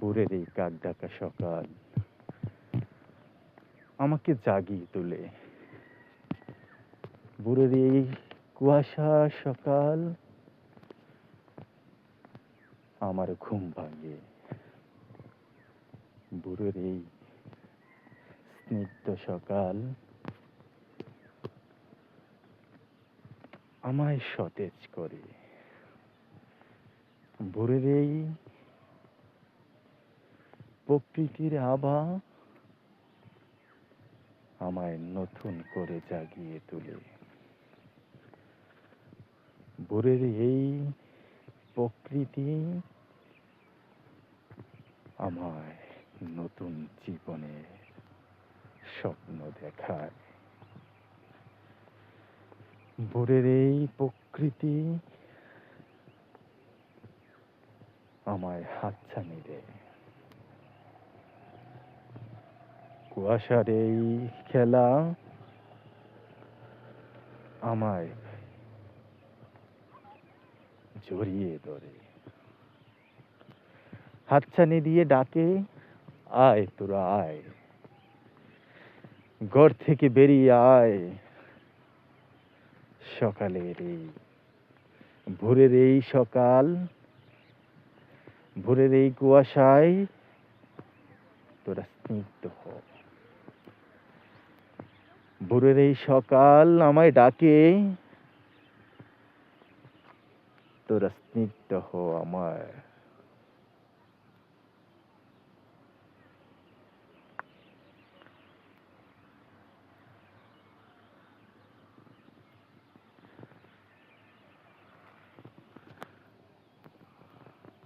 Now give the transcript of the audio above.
ভোরের এই কাক ডাকা সকাল। আমাকে জাগিয়ে তোলে। ভোরের এই কুয়াশা সকাল আমার ঘুম ভাঙে। ভোরের এই স্নিগ্ধ সকাল আমায় সতেজ করে। ভোরের এই প্রকৃতির আভা আমায় নতুন করে জাগিয়ে তোলে। ভোরের এই প্রকৃতি আমায় নতুন জীবনে স্বপ্ন দেখায়। ভোরের এই প্রকৃতি আমায় হাতছানি দেয়। কুয়াশার এই খেলা আমায় জড়িয়ে ধরে। হাতছানি দিয়ে ডাকে, আয় তোরা, আয়। ঘর থেকে বেরিয়ে আয়। সকালের এই, ভোরের এই সকাল, ভোরের এই কুয়াশায় তোরা স্নিগ্ধ হ। ভোরের এই সকাল আমায় ডাকে। তোরা স্নিগ্ধ হ আমার